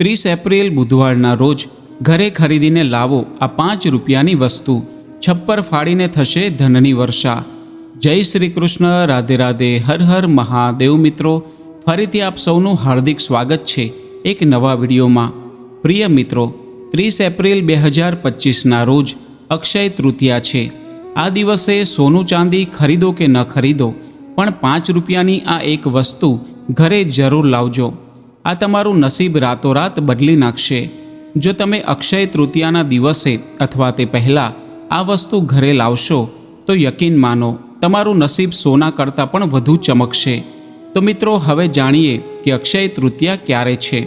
ત્રીસ એપ્રિલ બુધવારના રોજ ઘરે ખરીદીને લાવો આ પાંચ રૂપિયાની વસ્તુ. છપ્પર ફાડીને થશે ધનની વર્ષા. જય શ્રી કૃષ્ણ રાધે રાધે, હર હર મહાદેવ મિત્રો. ફરીથી આપ સૌનું હાર્દિક સ્વાગત છે એક નવા વિડીયોમાં. પ્રિય મિત્રો, ત્રીસ એપ્રિલ બે હજાર પચીસના રોજ અક્ષય તૃતીયા છે. આ દિવસે સોનું ચાંદી ખરીદો કે ન ખરીદો, પણ પાંચ રૂપિયાની આ એક વસ્તુ ઘરે જરૂર લાવજો. આ તમારું નસીબ રાતોરાત બદલી નાખશે. જો તમે અક્ષય તૃતીયાના દિવસે અથવા તે પહેલાં આ વસ્તુ ઘરે લાવશો, તો યકીન માનો, તમારું નસીબ સોના કરતાં પણ વધુ ચમકશે. તો મિત્રો, હવે જાણીએ કે અક્ષય તૃતીયા ક્યારે છે.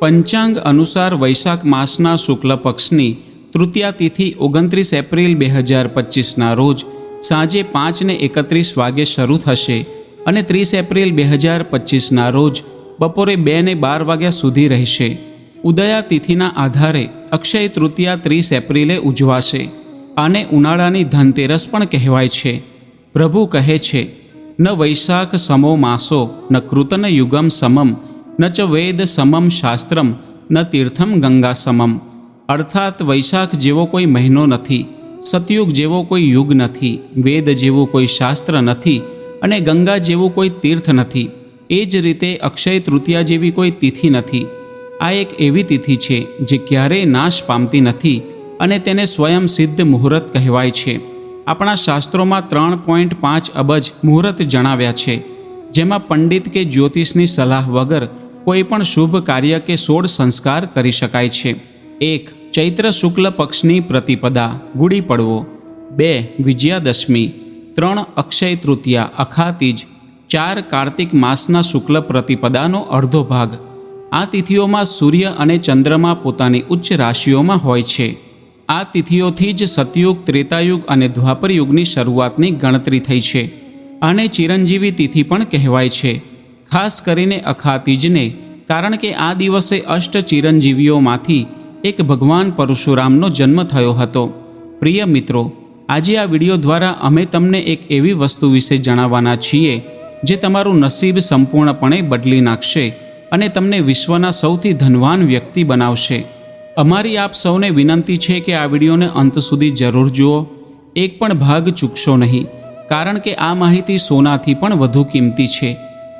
પંચાંગ અનુસાર વૈશાખ માસના શુક્લ પક્ષની તૃતીયા તિથિ ઓગણત્રીસ એપ્રિલ બે હજાર પચીસના રોજ સાંજે પાંચને એકત્રીસ વાગે શરૂ થશે અને ત્રીસ એપ્રિલ બે હજાર પચીસના રોજ બપોરે બે ને બાર વાગ્યા સુધી રહેશે. ઉદયા તિથિના આધારે અક્ષય તૃતીયા ત્રીસ એપ્રિલે ઉજવાશે. આને ઉનાળાની ધનતેરસ પણ કહેવાય છે. પ્રભુ કહે છે, ન વૈશાખ સમો માસો, ન કૃતન યુગમ સમમ, ન ચ વેદ સમમ શાસ્ત્રમ, ન તીર્થમ ગંગા સમમ. અર્થાત વૈશાખ જેવો કોઈ મહિનો નથી, સતયુગ જેવો કોઈ યુગ નથી, વેદ જેવું કોઈ શાસ્ત્ર નથી અને ગંગા જેવું કોઈ તીર્થ નથી. એ જ રીતે અક્ષય તૃતીયા જેવી કોઈ તિથિ નથી. આ એક એવી તિથિ છે જે ક્યારેય નાશ પામતી નથી અને તેને સ્વયં સિદ્ધ મુહૂર્ત કહેવાય છે. આપણા શાસ્ત્રોમાં ત્રણ પોઈન્ટ પાંચ અબજ મુહૂર્ત જણાવ્યા છે, જેમાં પંડિત કે જ્યોતિષની સલાહ વગર કોઈ પણ શુભ કાર્ય કે સોળ સંસ્કાર કરી શકાય છે. એક, ચૈત્ર શુક્લ પક્ષની પ્રતિપદા, ગુડી પડવો. બે, વિજયાદશમી. ત્રણ, અક્ષય તૃતીયા, અખાતીજ. ચાર કાર્તિક માસના શુક્લ પ્રતિપદાનો અડધો ભાગ. આ તિથિઓમાં સૂર્ય અને ચંદ્રમા પોતાની ઉચ્ચ રાશિઓમાં હોય છે. આ તિથિઓથી જ સતયુગ, ત્રેતાયુગ અને દ્વાપર યુગની શરૂઆતની ગણતરી થઈ છે. આને ચિરંજીવી તિથિ પણ કહેવાય છે. ખાસ કરીને અખાતીજને, કારણ કે આ દિવસે અષ્ટ ચિરંજીવીઓમાંથી એક ભગવાન પરશુરામનો જન્મ થયો હતો. પ્રિય મિત્રો, આજે આ વીડિયો દ્વારા અમે તમને એક એવી વસ્તુ વિશે જણાવવાના છીએ જે તમારું નસીબ સંપૂર્ણપણે બદલી નાખશે અને તમને વિશ્વના સૌથી ધનવાન વ્યક્તિ બનાવશે. અમારી આપ સૌને વિનંતી છે કે આ વિડીયોને અંત સુધી જરૂર જુઓ. એક પણ ભાગ ચૂકશો નહીં, કારણ કે આ માહિતી સોનાથી પણ વધુ કિંમતી છે.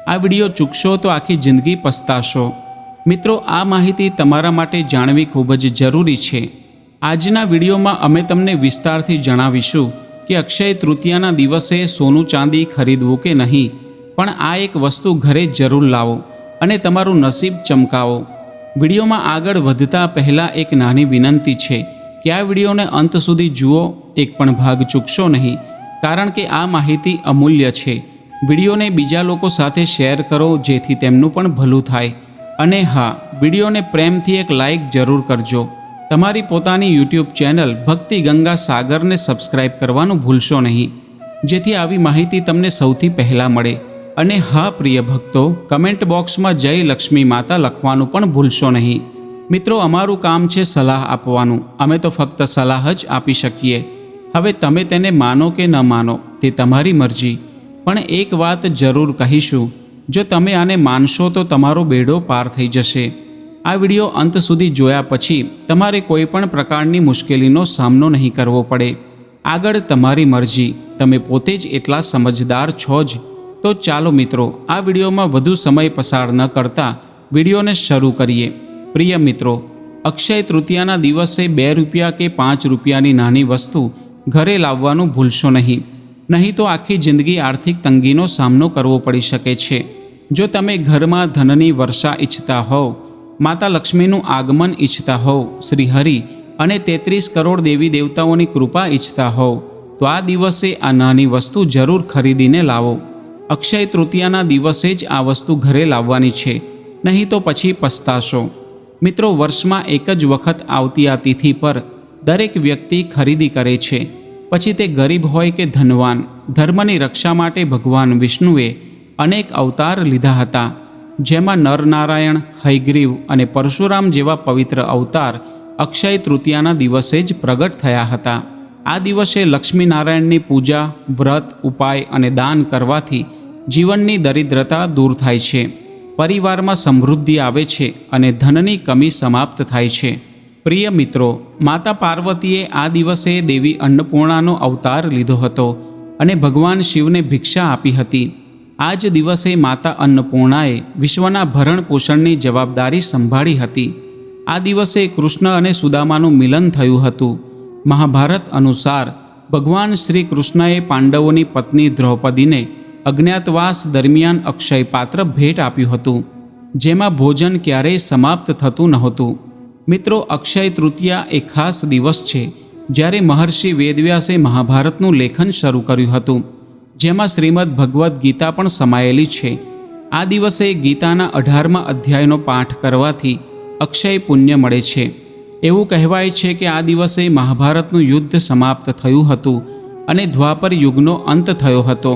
આ વીડિયો ચૂકશો તો આખી જિંદગી પસ્તાશો. મિત્રો, આ માહિતી તમારા માટે જાણવી ખૂબ જ જરૂરી છે. આજના વિડીયોમાં અમે તમને વિસ્તારથી જણાવીશું કે અક્ષય તૃતીયાના દિવસે સોનું ચાંદી ખરીદવું કે નહીં પણ આ એક વસ્તુ ઘરે જરૂર લાવો અને તમારું નસીબ ચમકાવો. વિડીયોમાં આગળ વધતા પહેલાં એક નાની વિનંતી છે કે આ વિડીયોને અંત સુધી જુઓ, એક પણ ભાગ ચૂકશો નહીં? કારણ કે આ માહિતી અમૂલ્ય છે. વિડીયોને બીજા લોકો સાથે શેર કરો જેથી તેમનું પણ ભલું થાય. અને હા, વિડીયોને પ્રેમથી એક લાઇક જરૂર કરજો. તમારી પોતાની યુટ્યુબ ચેનલ ભક્તિ ગંગા સાગરને સબસ્ક્રાઇબ કરવાનું ભૂલશો નહીં, જેથી આવી માહિતી તમને સૌથી પહેલાં મળે. અને હા, પ્રિય ભક્તો કમેન્ટ બોક્સમાં જય લક્ષ્મી માતા લખવાનું પણ ભૂલશો નહીં. મિત્રો, અમારું કામ છે સલાહ આપવાનું. અમે તો ફક્ત સલાહ જ આપી શકીએ. હવે તમે તેને માનો કે ન માનો, તે તમારી મરજી. પણ એક વાત જરૂર કહીશું. જો તમે આને માનશો તો તમારો બેડો પાર થઈ જશે. આ વીડિયો અંત સુધી જોયા પછી તમારે કોઈ પણ પ્રકારની મુશ્કેલીનો સામનો નહીં કરવો પડે. આગળ તમારી મરજી. તમે પોતે જ એટલા સમજદાર છો જ. તો ચાલો મિત્રો, આ વિડીયોમાં વધુ સમય પસાર ન કરતા વિડીયોને શરૂ કરીએ. પ્રિય મિત્રો, અક્ષય તૃતીયાના દિવસે બે રૂપિયા કે પાંચ રૂપિયાની નાની વસ્તુ ઘરે લાવવાનું ભૂલશો નહીં. નહીં તો આખી જિંદગી આર્થિક તંગીનો સામનો કરવો પડી શકે છે. જો તમે ઘરમાં ધનની વર્ષા ઈચ્છતા હોવ, માતા લક્ષ્મીનું આગમન ઈચ્છતા હોવ શ્રીહરિ અને તેત્રીસ કરોડ દેવી દેવતાઓની કૃપા ઈચ્છતા હોવ, તો આ દિવસે આ નાની વસ્તુ જરૂર ખરીદીને લાવો. અક્ષય તૃતીયાના દિવસે જ આ વસ્તુ ઘરે લાવવાની છે. નહીં તો પછી પસ્તાશો. મિત્રો, વર્ષમાં એક જ વખત આવતી આ તિથિ પર દરેક વ્યક્તિ ખરીદી કરે છે. પછી તે ગરીબ હોય કે ધનવાન, ધર્મની રક્ષા માટે ભગવાન વિષ્ણુએ અનેક અવતાર લીધા હતા. જેમાં નરનારાયણ, હયગ્રીવ અને પરશુરામ જેવા પવિત્ર અવતાર અક્ષય તૃતીયાના દિવસે જ પ્રગટ થયા હતા. આ દિવસે લક્ષ્મીનારાયણની પૂજા, વ્રત, ઉપાય અને દાન કરવાથી જીવનની દરિદ્રતા દૂર થાય છે. પરિવારમાં સમૃદ્ધિ આવે છે અને ધનની કમી સમાપ્ત થાય છે. પ્રિય મિત્રો, માતા પાર્વતીએ આ દિવસે દેવી અન્નપૂર્ણાનો અવતાર લીધો હતો અને ભગવાન શિવને ભિક્ષા આપી હતી. આ જ દિવસે માતા અન્નપૂર્ણાએ વિશ્વના ભરણ પોષણની જવાબદારી સંભાળી હતી. આ દિવસે કૃષ્ણ અને સુદામાનું મિલન થયું હતું. મહાભારત અનુસાર ભગવાન શ્રી કૃષ્ણએ પાંડવોની પત્ની દ્રૌપદીને અજ્ઞાતવાસ દરમિયાન અક્ષય પાત્ર ભેટ આપ્યું હતું, જેમાં ભોજન ક્યારેય સમાપ્ત થતું નહોતું. મિત્રો, અક્ષય તૃતીયા એ ખાસ દિવસ છે, જ્યારે મહર્ષિ વેદવ્યાસે મહાભારતનું લેખન શરૂ કર્યું હતું, જેમાં શ્રીમદ ભગવદ્ ગીતા પણ સમાયેલી છે. આ દિવસે ગીતાના અઢારમા અધ્યાયનો પાઠ કરવાથી અક્ષય પુણ્ય મળે છે. એવું કહેવાય છે કે આ દિવસે મહાભારતનું યુદ્ધ સમાપ્ત થયું હતું અને દ્વાપર યુગનો અંત થયો હતો.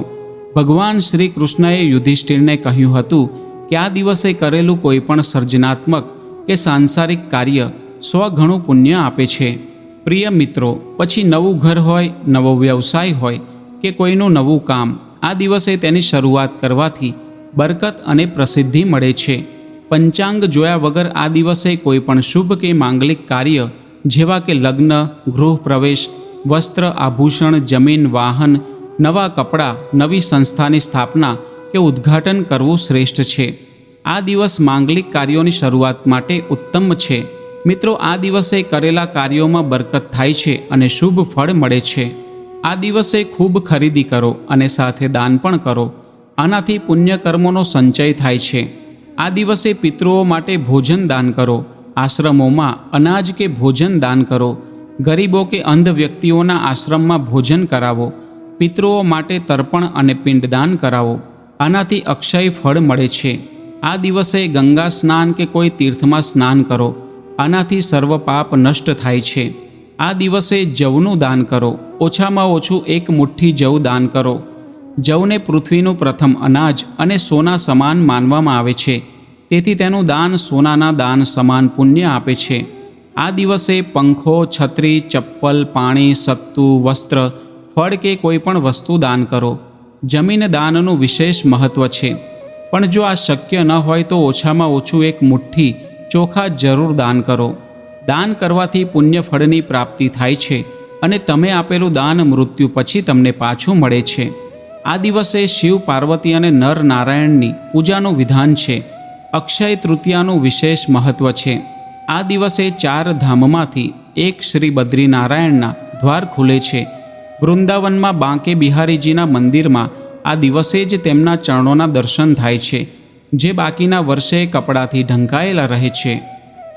ભગવાન શ્રી કૃષ્ણએ યુધિષ્ઠિરને કહ્યું હતું કે આ દિવસે કરેલું કોઈપણ સર્જનાત્મક કે સાંસારિક કાર્ય સ્વઘણું પુણ્ય આપે છે. પ્રિય મિત્રો, પછી નવું ઘર હોય, નવો વ્યવસાય હોય કે કોઈનું નવું કામ, આ દિવસે તેની શરૂઆત કરવાથી બરકત અને પ્રસિદ્ધિ મળે છે. પંચાંગ જોયા વગર આ દિવસે કોઈ પણ શુભ કે માંગલિક કાર્ય, જેવા કે લગ્ન, ગૃહ પ્રવેશ, વસ્ત્ર, આભૂષણ, જમીન, વાહન, નવા કપડાં, નવી સંસ્થાની સ્થાપના કે ઉદ્ઘાટન કરવું શ્રેષ્ઠ છે. આ દિવસ માંગલિક કાર્યોની શરૂઆત માટે ઉત્તમ છે. મિત્રો, આ દિવસે કરેલા કાર્યોમાં બરકત થાય છે અને શુભ ફળ મળે છે. આ દિવસે ખૂબ ખરીદી કરો અને સાથે દાન પણ કરો. આનાથી પુણ્યકર્મોનો સંચય થાય છે. આ દિવસે પિતૃઓ માટે ભોજન દાન કરો, આશ્રમોમાં અનાજ કે ભોજન દાન કરો, ગરીબો કે અંધ વ્યક્તિઓના આશ્રમમાં ભોજન કરાવો, પિતૃઓ માટે તર્પણ અને પિંડદાન કરાવો, આનાથી અક્ષય ફળ મળે છે. આ દિવસે ગંગા સ્નાન કે કોઈ તીર્થમાં સ્નાન કરો, આનાથી સર્વ પાપ નષ્ટ થાય છે. આ દિવસે જવનું દાન કરો, ઓછામાં ઓછું એક મુઠ્ઠી જવ દાન કરો. જવને પૃથ્વીનું પ્રથમ અનાજ અને સોના સમાન માનવામાં આવે છે. તેથી તેનું દાન સોનાના દાન સમાન પુણ્ય આપે છે. આ દિવસે પંખો, છત્રી, ચપ્પલ, પાણી, સત્તુ, વસ્ત્ર, ફળ કે કોઈ પણ વસ્તુ દાન કરો. જમીન દાનનું વિશેષ મહત્ત્વ છે. પણ જો આ શક્ય ન હોય તો ઓછામાં ઓછું એક મુઠ્ઠી ચોખા જરૂર દાન કરો. દાન કરવાથી પુણ્ય ફળની પ્રાપ્તિ થાય છે અને તમે આપેલું દાન મૃત્યુ પછી તમને પાછું મળે છે. આ દિવસે શિવ પાર્વતી અને નર નારાયણની પૂજાનું વિધાન છે. અક્ષય તૃતીયાનું વિશેષ મહત્ત્વ છે. આ દિવસે ચાર ધામમાંથી એક શ્રી બદ્રીનારાયણના દ્વાર ખુલે છે. વૃંદાવનમાં બાંકે બિહારીજીના મંદિરમાં આ દિવસે જ તેમના ચરણોના દર્શન થાય છે, જે બાકીના વર્ષે કપડાથી ઢંકાયેલા રહે છે.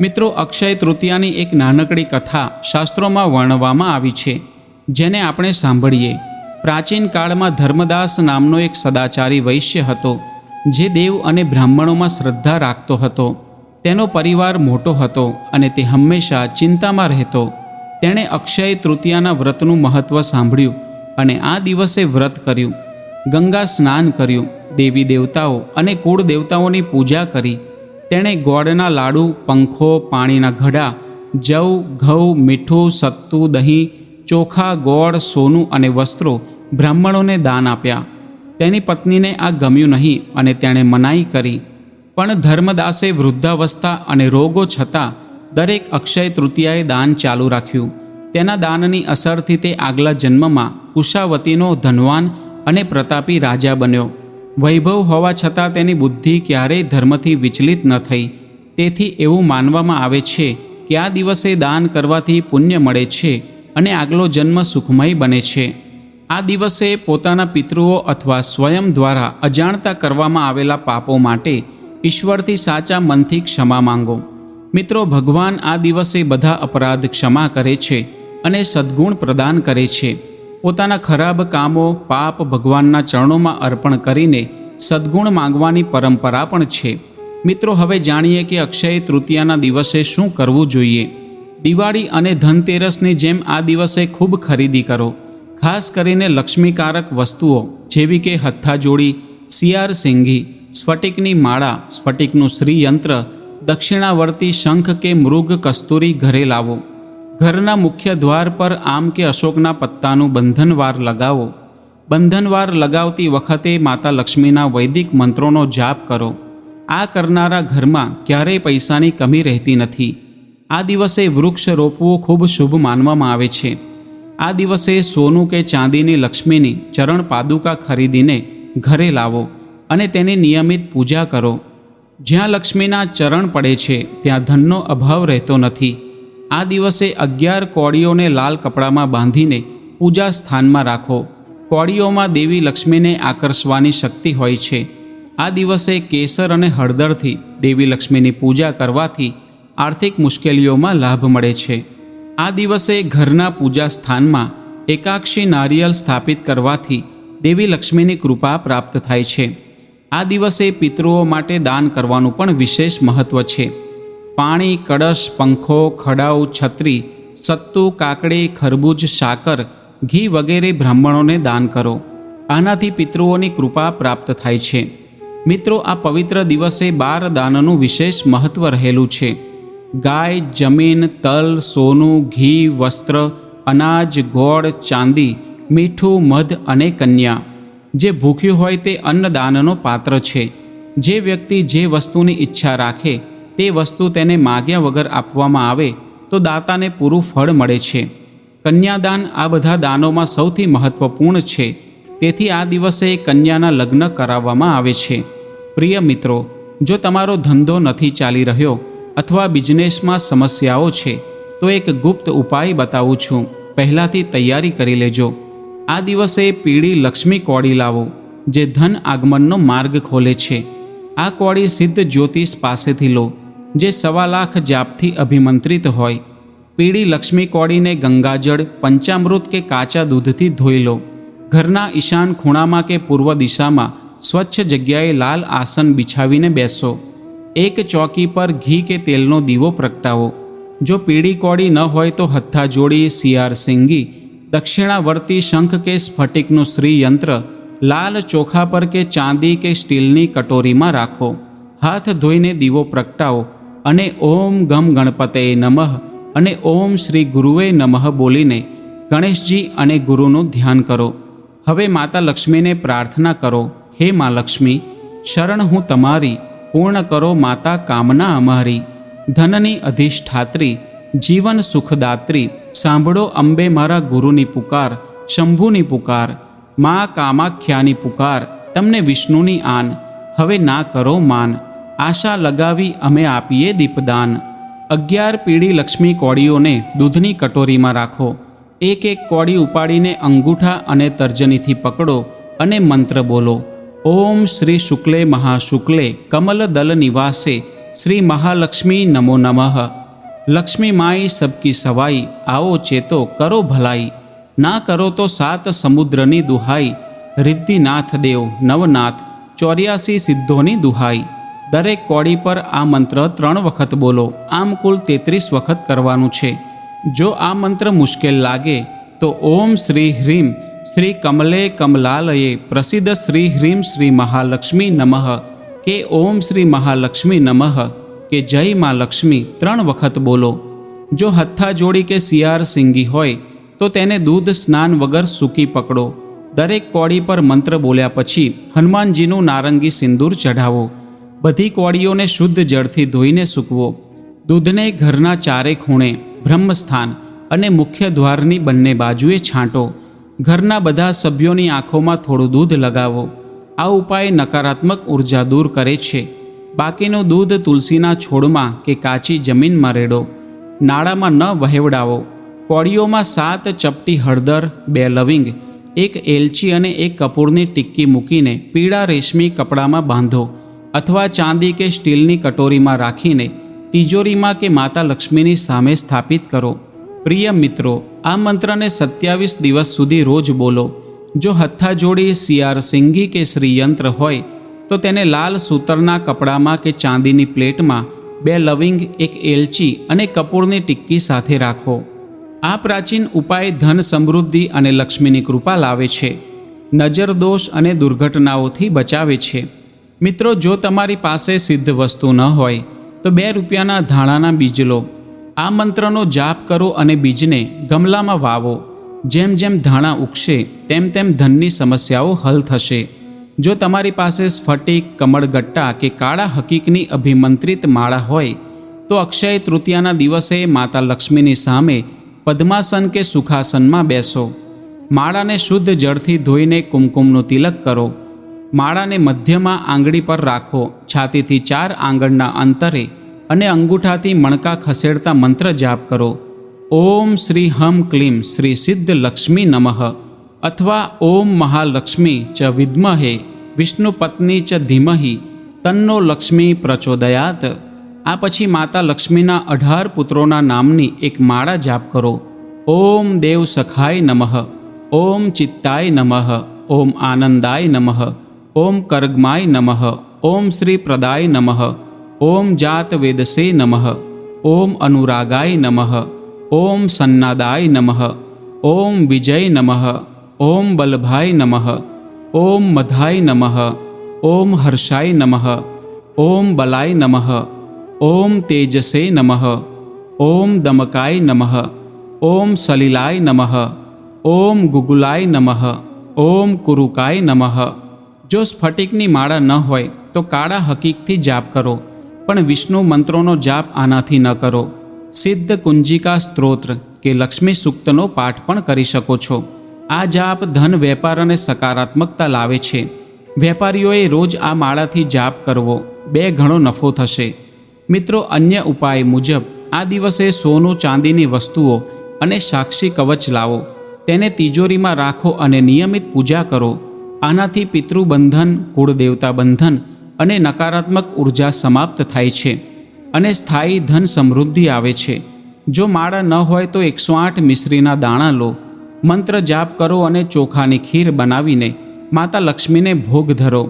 મિત્રો, અક્ષય તૃતીયાની એક નાનકડી કથા શાસ્ત્રોમાં વર્ણવવામાં આવી છે, જેને આપણે સાંભળીએ. પ્રાચીન કાળમાં ધર્મદાસ નામનો એક સદાચારી વૈશ્ય હતો, જે દેવ અને બ્રાહ્મણોમાં શ્રદ્ધા રાખતો હતો. તેનો પરિવાર મોટો હતો અને તે હંમેશા ચિંતામાં રહેતો. તેણે અક્ષય તૃતીયાના વ્રતનું મહત્ત્વ સાંભળ્યું અને આ દિવસે વ્રત કર્યું. ગંગા સ્નાન કર્યું, દેવી દેવતાઓ અને કુળ દેવતાઓની પૂજા કરી. તેણે ગોળના લાડુ, પંખો, પાણીના ઘડા, જવ, ઘઉં, મીઠું, સત્તુ, દહીં, ચોખા, ગોળ, સોનું અને વસ્ત્રો બ્રાહ્મણોને દાન આપ્યા. તેની પત્નીને આ ગમ્યું નહીં અને તેણે મનાઈ કરી. પણ ધર્મદાસે વૃદ્ધાવસ્થા અને રોગો છતાં દરેક અક્ષય તૃતીયાએ દાન ચાલુ રાખ્યું. તેના દાનની અસરથી તે આગલા જન્મમાં કુશાવતીનો ધનવાન અને પ્રતાપી રાજા બન્યો. વૈભવ હોવા છતાં તેની બુદ્ધિ ક્યારેય ધર્મથી વિચલિત ન થઈ. તેથી એવું માનવામાં આવે છે કે આ દિવસે દાન કરવાથી પુણ્ય મળે છે અને આગલો જન્મ સુખમય બને છે. આ દિવસે પોતાના પિતૃઓ અથવા સ્વયં દ્વારા અજાણતા કરવામાં આવેલા પાપો માટે ઈશ્વરથી સાચા મનથી ક્ષમા માંગો. મિત્રો, ભગવાન આ દિવસે બધા અપરાધ ક્ષમા કરે છે અને સદ્ગુણ પ્રદાન કરે છે. પોતાના ખરાબ કામો, પાપ ભગવાનના ચરણોમાં અર્પણ કરીને સદ્ગુણ માંગવાની પરંપરા પણ છે. મિત્રો, હવે જાણીએ કે અક્ષય તૃતીયાના દિવસે શું કરવું જોઈએ. દિવાળી અને ધનતેરસની જેમ આ દિવસે ખૂબ ખરીદી કરો. ખાસ કરીને લક્ષ્મીકારક વસ્તુઓ જેવી કે હથ્થાજોડી સિયાર સિંઘી સ્ફટિકની માળા, સ્ફટિકનું શ્રીયંત્ર, દક્ષિણાવર્તી શંખ કે મૃગ કસ્તુરી ઘરે લાવો. ઘરના મુખ્ય દ્વાર પર આમ કે અશોકના પત્તાનું બંધનવાર લગાવો. બંધનવાર લગાવતી વખતે માતા લક્ષ્મીના વૈદિક મંત્રોનો જાપ કરો. આ કરનારા ઘરમાં ક્યારેય પૈસાની કમી રહેતી નથી. આ દિવસે વૃક્ષ રોપવું ખૂબ શુભ માનવામાં આવે છે. આ દિવસે સોનું કે ચાંદીની લક્ષ્મીની ચરણ પાદુકા ખરીદીને ઘરે લાવો અને તેની નિયમિત પૂજા કરો. જ્યાં લક્ષ્મીના ચરણ પડે છે, ત્યાં ધનનો અભાવ રહેતો નથી. આ દિવસે અગિયાર કોળીઓને લાલ કપડામાં બાંધીને પૂજા સ્થાનમાં રાખો. કોળીઓમાં દેવી લક્ષ્મીને આકર્ષવાની શક્તિ હોય છે. આ દિવસે કેસર અને હળદરથી દેવી લક્ષ્મીની પૂજા કરવાથી આર્થિક મુશ્કેલીઓમાં લાભ મળે છે. આ દિવસે ઘરના પૂજા સ્થાનમાં એકાક્ષી નારિયેળ સ્થાપિત કરવાથી દેવી લક્ષ્મીની કૃપા પ્રાપ્ત થાય છે. આ દિવસે પિતૃઓ માટે દાન કરવાનું પણ વિશેષ મહત્ત્વ છે. પાણી, કળશ, પંખો, ખડાઉ, છત્રી, સત્તુ, કાકડી, ખરબૂજ, સાકર, ઘી વગેરે બ્રાહ્મણોને દાન કરો. આનાથી પિતૃઓની કૃપા પ્રાપ્ત થાય છે. મિત્રો, આ પવિત્ર દિવસે બાર દાનનું વિશેષ મહત્ત્વ રહેલું છે. ગાય, જમીન, તલ, સોનું, ઘી, વસ્ત્ર, અનાજ, ગોળ, ચાંદી, મીઠું, મધ અને કન્યા. જે ભૂખ્યું હોય તે અન્નદાનનો પાત્ર છે. જે વ્યક્તિ જે વસ્તુની ઈચ્છા રાખે, તે વસ્તુ તેને માગ્યા વગર આપવામાં આવે, તો દાતાને પૂરું ફળ મળે છે. કન્યાદાન આ બધા દાનોમાં સૌથી મહત્વપૂર્ણ છે. તેથી આ દિવસે કન્યાના લગ્ન કરાવવામાં આવે છે. પ્રિય મિત્રો, જો તમારો ધંધો નથી ચાલી રહ્યો અથવા બિઝનેસમાં સમસ્યાઓ છે, તો એક ગુપ્ત ઉપાય બતાવું છું. પહેલાંથી તૈયારી કરી લેજો. આ દિવસે પીળી લક્ષ્મી કોળી લાવો, જે ધન આગમનનો માર્ગ ખોલે છે. આ કોળી સિદ્ધ જ્યોતિષ પાસેથી લો, જે સવા લાખ જાપથી અભિમંત્રિત હોય. પીળી લક્ષ્મી કોળીને ગંગાજળ, પંચામૃત કે કાચા દૂધથી ધોઈ લો. ઘરના ઈશાન ખૂણામાં કે પૂર્વ દિશામાં સ્વચ્છ જગ્યાએ લાલ આસન બિછાવીને બેસો. એક ચોકી પર ઘી કે તેલનો દીવો પ્રગટાવો. જો પીળી કોડી ન હોય તો હથ્થા જોડી સિયાર સિંગી, દક્ષિણાવર્તી શંખ કે સ્ફટિકનું શ્રીયંત્ર, લાલ ચોખા પર કે ચાંદી કે સ્ટીલની કટોરીમાં રાખો. હાથ ધોઈને દીવો પ્રગટાવો અને ઓમ ગમ ગણપતે નમઃ અને ઓમ શ્રી ગુરુવે નમઃ બોલીને ગણેશજી અને ગુરુનું ધ્યાન કરો. હવે માતા લક્ષ્મીને પ્રાર્થના કરો, હે મા લક્ષ્મી, શરણ હું તમારી પૂર્ણ કરો માતા કામના અમારી. ધનની અધિષ્ઠાત્રી, જીવન સુખદાત્રી, સાંભળો અંબે મારા ગુરુની પુકાર, શંભુની પુકાર, મા કામાખ્યાની પુકાર, તમને વિષ્ણુની આન. હવે ના કરો માન. આશા લગાવી અમે આપીએ દીપદાન. અગિયાર પીળી લક્ષ્મી કોળીઓને દૂધની કટોરીમાં રાખો. એક એક કોળી ઉપાડીને અંગૂઠા અને તર્જનીથી પકડો અને મંત્ર બોલો. ઓમ શ્રી શુક્લે મહાશુક્લે કમલ દલ નિવાસે શ્રી મહાલક્ષ્મી નમો નમઃ. લક્ષ્મી માઈ સબકી સવાઈ, આવો ચેતો કરો ભલાઈ. ના કરો તો સાત સમુદ્રની દુહાઈ. રિદ્ધિનાથ દેવ, નવનાથ, ચોર્યાસી સિદ્ધોની દુહાઈ. દરેક કોડી પર આ મંત્ર ત્રણ વખત બોલો. આમ કુલ તેત્રીસ વખત કરવાનું છે. જો આ મંત્ર મુશ્કેલ લાગે, તો ઓમ શ્રી હ્રીમ શ્રી કમલે કમલાલયે પ્રસિદ્ધ શ્રી હ્રીમ શ્રી મહાલક્ષ્મી નમઃ, કે ઓમ શ્રી મહાલક્ષ્મી નમઃ, કે જય મા લક્ષ્મી ત્રણ વખત બોલો. જો હથ્થા જોડી કે સિયાર સિંગી હોય, તો તેને દૂધ સ્નાન વગર સૂકી પકડો. દરેક કોળી પર મંત્ર બોલ્યા પછી હનુમાનજીનું નારંગી સિંદૂર ચઢાવો. બધી કોળીઓને શુદ્ધ જળથી ધોઈને સૂકવો. દૂધને ઘરના ચારે ખૂણે બ્રહ્મસ્થાન અને મુખ્ય દ્વારની બંને બાજુએ છાંટો. ઘરના બધા સભ્યોની આંખોમાં થોડું દૂધ લગાવો. આ ઉપાય નકારાત્મક ઊર્જા દૂર કરે છે. બાકીનું દૂધ તુલસીના છોડમાં કે કાચી જમીનમાં રેડો. નાળામાં ન વહેવડાવો. કોળીઓમાં સાત ચપટી હળદર, બે લવિંગ, એક એલચી અને એક કપૂરની ટિક્કી મૂકીને પીળા રેશમી કપડામાં બાંધો અથવા ચાંદી કે સ્ટીલની કટોરીમાં રાખીને તિજોરીમાં કે માતા લક્ષ્મીની સામે સ્થાપિત કરો. પ્રિય મિત્રો, આ મંત્રને સત્યાવીસ દિવસ સુધી રોજ બોલો. જો હથ્થા જોડી સિયાર સિંગી કે શ્રીયંત્ર હોય, તો તેને લાલ સૂતરના કપડામાં કે ચાંદીની પ્લેટમાં બે લવિંગ, એક એલચી અને કપૂરની ટિક્કી સાથે રાખો. આ પ્રાચીન ઉપાય ધન સમૃદ્ધિ અને લક્ષ્મીની કૃપા લાવે છે. નજર દોષ અને દુર્ઘટનાઓથી બચાવે છે. મિત્રો, જો તમારી પાસે સિદ્ધ વસ્તુ ન હોય, તો બે રૂપિયાના ધાણાના બીજ લો. આ મંત્રનો જાપ કરો અને બીજને ગમલામાં વાવો. જેમ જેમ ધાણા ઉગશે, તેમ તેમ ધનની સમસ્યાઓ હલ થશે. જો તમારી પાસે સ્ફટિક, કમળગટ્ટા કે કાળા હકીકની અભિમંત્રિત માળા હોય, તો અક્ષય તૃતીયાના દિવસે માતા લક્ષ્મીની સામે પદ્માસન કે સુખાસનમાં બેસો. માળાને શુદ્ધ જળથી ધોઈને કુમકુમનું તિલક કરો. માળાને મધ્યમાં આંગળી પર રાખો. છાતીથી ચાર આંગળના અંતરે અને અંગૂઠાથી મણકા ખસેડતા મંત્ર જાપ કરો. ઓમ શ્રી હમ ક્લીમ શ્રી સિદ્ધ લક્ષ્મી નમઃ અથવા ઓમ મહાલક્ષ્મી ચ વિદ્મહે વિષ્ણુ પત્ની ચ ધીમહિ તન્નો લક્ષ્મી પ્રચોદયાત. આ પછી માતા લક્ષ્મીના અઢાર પુત્રોના નામની એક માળા જાપ કરો. ઓમ દેવ સખાય નમઃ, ઓમ ચિત્તાય નમઃ, ઓમ આનંદાય નમઃ, ઓમ કર્ગમાય નમઃ, ઓમ શ્રી પ્રદાય નમઃ ઓમ જાત વેદસે નમઃ ઓમ અનુરાગાય નમઃ ઓમ સન્નાદાય નમઃ ઓમ વિજય નમઃ ઓમ બલભાય નમઃ ઓમ મધાય નમઃ ઓમ હર્ષાય નમઃ ઓમ બલાય નમઃ ઓમ તેજસે નમઃ ઓમ દમકાય નમઃ ઓમ સલિલાય નમઃ ઓમ ગુગુલાય નમઃ ઓમ કુરુકાય નમઃ જો સ્ફટિકની માળા ન હોય તો કાળા હકીકથી જાપ કરો પણ વિષ્ણુ મંત્રોનો જાપ આનાથી ન કરો. સિદ્ધ કુંજિકા સ્ત્રોત્ર કે લક્ષ્મી સૂક્તનો પાઠ પણ કરી શકો છો. આ જાપ ધન વેપાર અને સકારાત્મકતા લાવે છે. વેપારીઓએ રોજ આ માળાથી જાપ કરવો બે ઘણો નફો થશે. મિત્રો, અન્ય ઉપાય મુજબ, આ દિવસે સોનું ચાંદીની વસ્તુઓ અને સાક્ષી કવચ લાવો. તેને તિજોરીમાં રાખો અને નિયમિત પૂજા કરો. આનાથી પિતૃબંધન, કુળદેવતા બંધન અને નકારાત્મક ઊર્જા સમાપ્ત થાય છે અને સ્થાયી ધન સમૃદ્ધિ આવે છે. જો માળા ન હોય તો એકસો આઠ મિશ્રીના દાણા લો. મંત્ર જાપ કરો અને ચોખાની ખીર બનાવીને માતા લક્ષ્મીને ભોગ ધરો.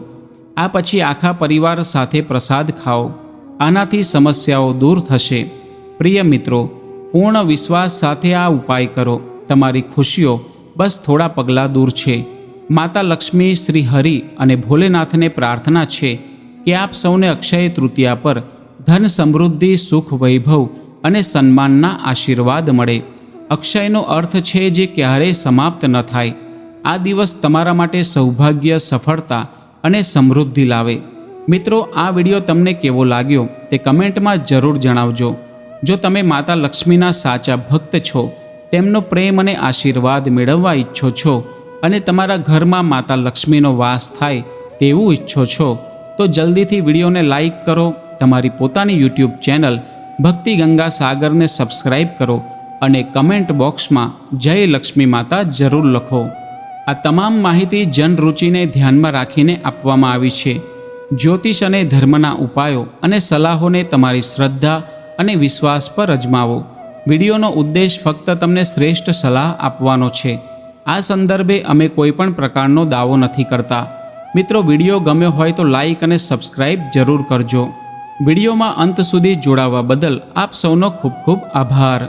આ પછી આખા પરિવાર સાથે પ્રસાદ ખાઓ. આનાથી સમસ્યાઓ દૂર થશે. પ્રિય મિત્રો, પૂર્ણ વિશ્વાસ સાથે આ ઉપાય કરો. તમારી ખુશીઓ બસ થોડા પગલાં દૂર છે. માતા લક્ષ્મી શ્રી હરિ અને ભોલેનાથને પ્રાર્થના છે કે આપ સૌને અક્ષય તૃતીયા પર ધન સમૃદ્ધિ, સુખ, વૈભવ અને સન્માનના આશીર્વાદ મળે. અક્ષયનો અર્થ છે જે ક્યારેય સમાપ્ત ન થાય. આ દિવસ તમારા માટે સૌભાગ્ય, સફળતા અને સમૃદ્ધિ લાવે. મિત્રો, આ વીડિયો તમને કેવો લાગ્યો તે કમેન્ટમાં જરૂર જણાવજો. જો તમે માતા લક્ષ્મીના સાચા ભક્ત છો, તેમનો પ્રેમ અને આશીર્વાદ મેળવવા ઈચ્છો છો અને તમારા ઘરમાં માતા લક્ષ્મીનો વાસ થાય તેવું ઈચ્છો છો તો જલ્દીથી વિડીયોને લાઇક કરો, તમારી પોતાની યુટ્યુબ ચેનલ ભક્તિ ગંગા સાગરને સબસ્ક્રાઇબ કરો અને કમેન્ટ બોક્સમાં જય લક્ષ્મી માતા જરૂર લખો. આ તમામ માહિતી જનરુચિને ધ્યાનમાં રાખીને આપવામાં આવી છે. જ્યોતિષ અને ધર્મના ઉપાયો અને સલાહોને તમારી શ્રદ્ધા અને વિશ્વાસ પર અજમાવો. વિડીયોનો ઉદ્દેશ ફક્ત તમને શ્રેષ્ઠ સલાહ આપવાનો છે. આ સંદર્ભે અમે કોઈપણ પ્રકારનો દાવો નથી કરતા. મિત્રો, વીડિયો ગમ્યો હોય તો લાઈક અને સબસ્ક્રાઇબ જરૂર કરજો. વિડીયોમાં અંત સુધી જોડાવા બદલ આપ સૌનો ખૂબ ખૂબ આભાર.